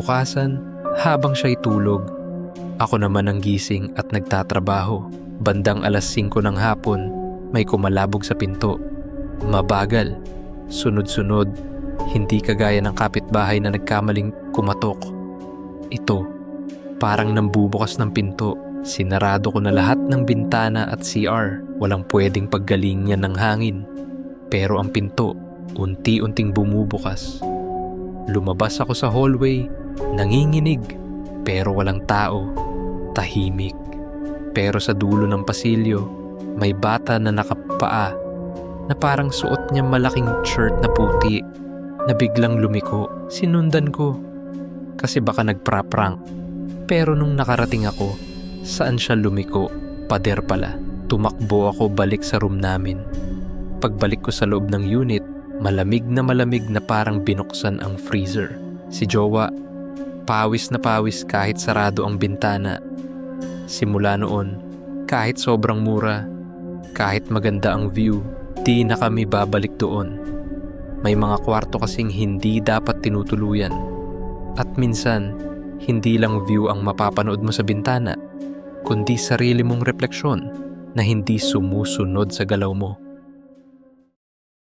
Bukasan, habang siya'y tulog, ako naman ang gising at nagtatrabaho. Bandang alas 5 ng hapon, may kumalabog sa pinto. Mabagal, sunod-sunod, hindi kagaya ng kapitbahay na nagkamaling kumatok. Ito, parang nambubukas ng pinto. Sinarado ko na lahat ng bintana at CR. Walang pwedeng paggalingan ng hangin. Pero ang pinto, unti-unting bumubukas. Lumabas ako sa hallway, nanginginig, pero walang tao. Tahimik. Pero sa dulo ng pasilyo, may bata na nakapaa na parang suot niya malaking shirt na puti na biglang lumiko. Sinundan ko kasi baka nagpraprank. Pero nung nakarating ako, saan siya lumiko? Pader pala. Tumakbo ako balik sa room namin. Pagbalik ko sa loob ng unit, malamig na malamig na parang binuksan ang freezer. Si Jowa, pawis na pawis kahit sarado ang bintana. Simula noon, kahit sobrang mura, kahit maganda ang view, di na kami babalik doon. May mga kwarto kasing hindi dapat tinutuluyan. At minsan, hindi lang view ang mapapanood mo sa bintana, kundi sarili mong refleksyon na hindi sumusunod sa galaw mo.